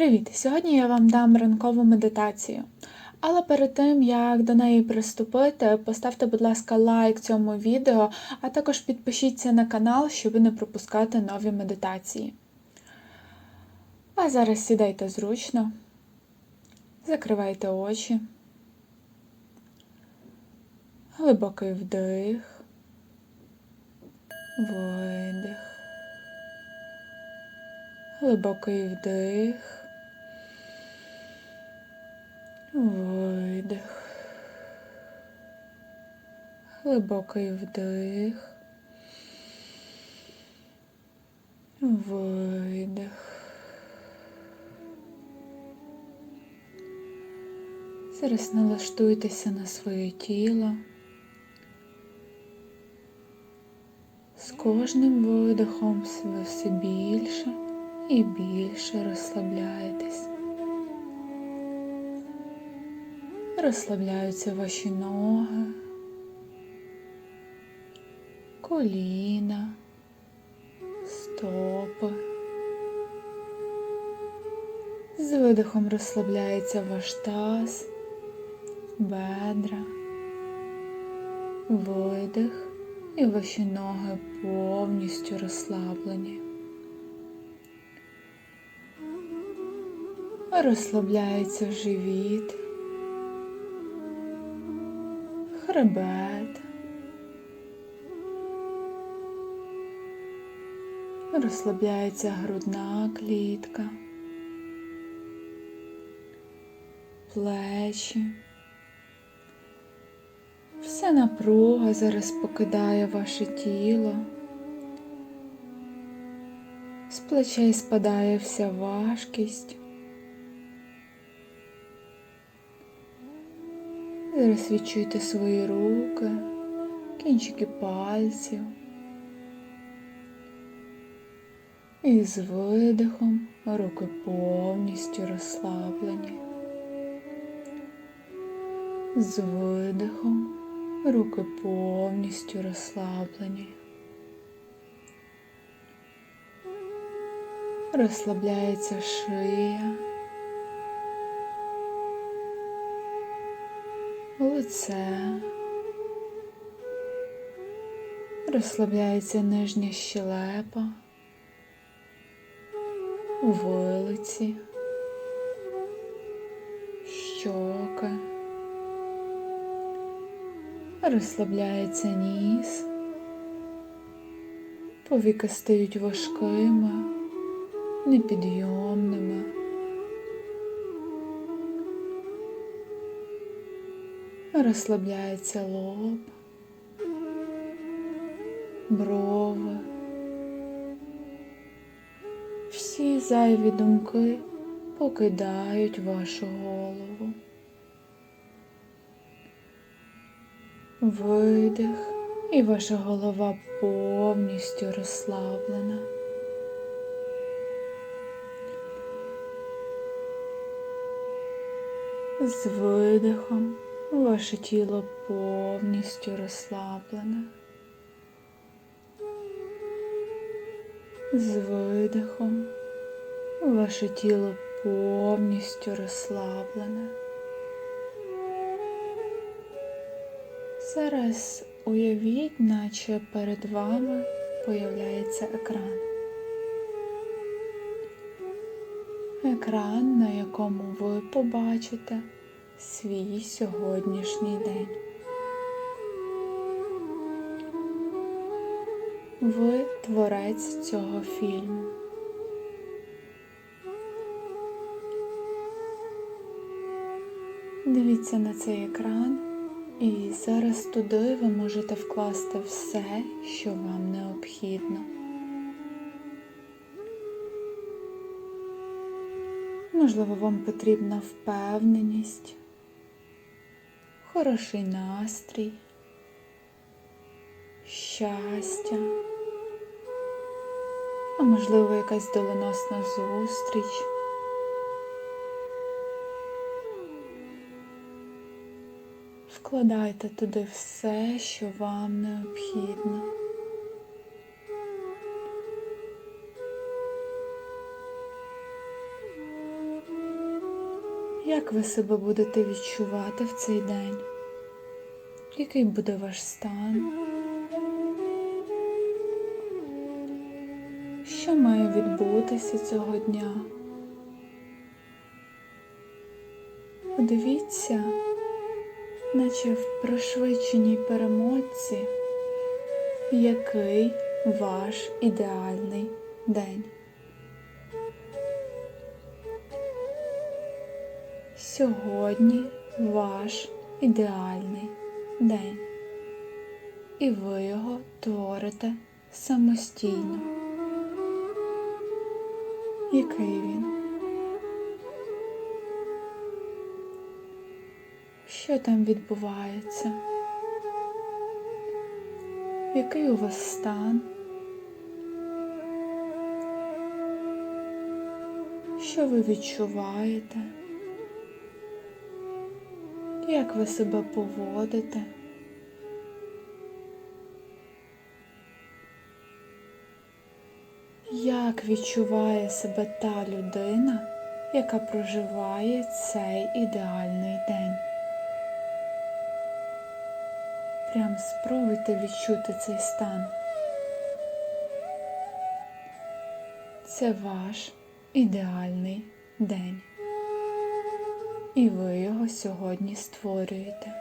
Привіт! Сьогодні я вам дам ранкову медитацію. Але перед тим, як до неї приступити, поставте, будь ласка, лайк цьому відео, а також підпишіться на канал, щоб не пропускати нові медитації. А зараз сідайте зручно, закривайте очі, глибокий вдих, видих, глибокий вдих. Видих. Глибокий вдих. Видих. Зараз налаштуйтеся на своє тіло. З кожним видихом ви все більше і більше розслабляєтесь. Розслабляються ваші ноги, коліна, стопи. З видихом розслабляється ваш таз, бедра, видих і ваші ноги повністю розслаблені. Розслабляється живіт. Хребет. Розслабляється грудна клітка, плечі. Вся напруга зараз покидає ваше тіло. З плечей спадає вся важкість. Зараз відчуйте свої руки, кінчики пальців. І з видихом руки повністю розслаблені. З видихом руки повністю розслаблені. Розслабляється шия. Лице, розслабляється нижня щелепа, вилиці, щоки, розслабляється ніс, повіки стають важкими, непідйомними. Розслабляється лоб, брови, всі зайві думки покидають вашу голову. Видих, і ваша голова повністю розслаблена. З видихом Ваше тіло повністю розслаблене. З видихом ваше тіло повністю розслаблене. Зараз уявіть, наче перед вами появляється екран. Екран, на якому ви побачите свій сьогоднішній день. Ви творець цього фільму. Дивіться на цей екран, і зараз туди ви можете вкласти все, що вам необхідно. Можливо, вам потрібна впевненість, хороший настрій, щастя, а можливо якась доленосна зустріч. Вкладайте туди все, що вам необхідно. Як ви себе будете відчувати в цей день? Який буде ваш стан? Що має відбутися цього дня? Подивіться, наче в пришвидшеній перемотці, який ваш ідеальний день. Сьогодні ваш ідеальний день, і ви його творите самостійно. Який він? Що там відбувається? Який у вас стан? Що ви відчуваєте? Як ви себе поводите? Як відчуває себе та людина, яка проживає цей ідеальний день? Прям спробуйте відчути цей стан. Це ваш ідеальний день. І ви його сьогодні створюєте.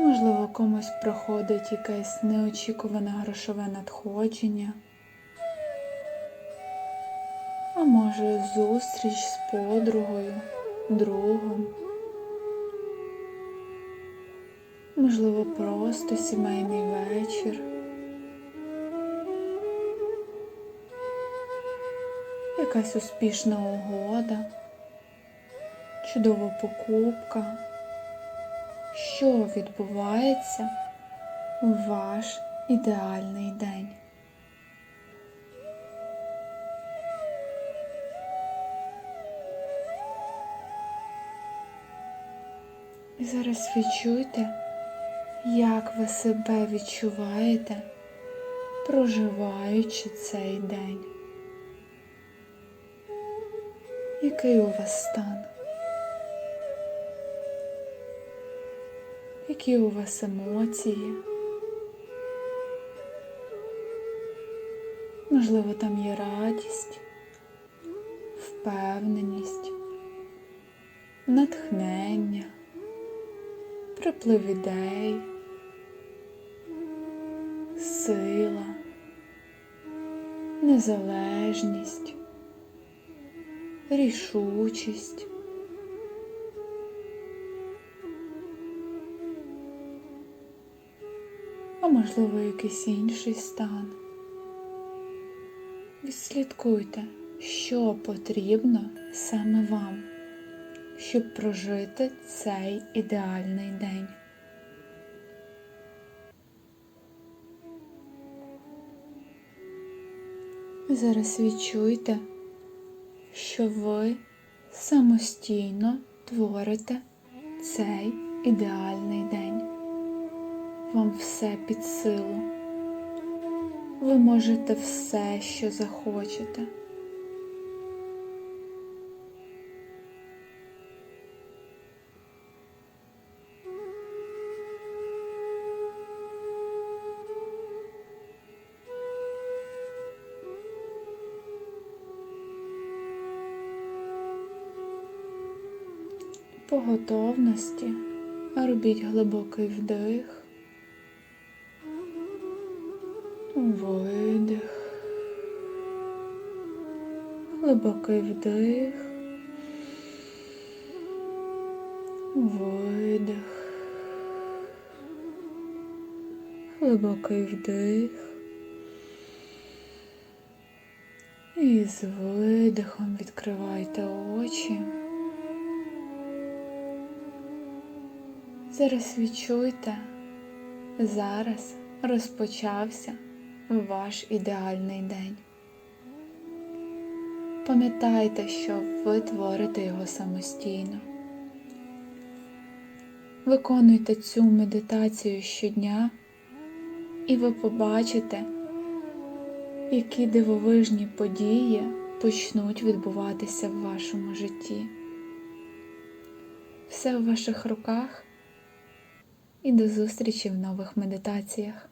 Можливо, комусь проходить якесь неочікуване грошове надходження, а може зустріч з подругою, другом, можливо, просто сімейний вечір. Якась успішна угода, чудова покупка. Що відбувається у ваш ідеальний день? І зараз відчуйте, як ви себе відчуваєте, проживаючи цей день. Який у вас стан? Які у вас емоції? Можливо, там є радість, впевненість, натхнення, приплив ідей, сила, незалежність, рішучість. а можливо якийсь інший стан. Відслідкуйте, що потрібно саме вам, щоб прожити цей ідеальний день. Зараз відчуйте, що ви самостійно творите цей ідеальний день вам все під силу. Ви можете все, що захочете. По готовності робіть глибокий вдих. Видих, глибокий вдих, видих, глибокий вдих. І з видихом відкривайте очі. Зараз відчуйте, зараз розпочався ваш ідеальний день. Пам'ятайте, що ви творите його самостійно. Виконуйте цю медитацію щодня, і ви побачите, які дивовижні події почнуть відбуватися в вашому житті. Все в ваших руках і до зустрічі в нових медитаціях.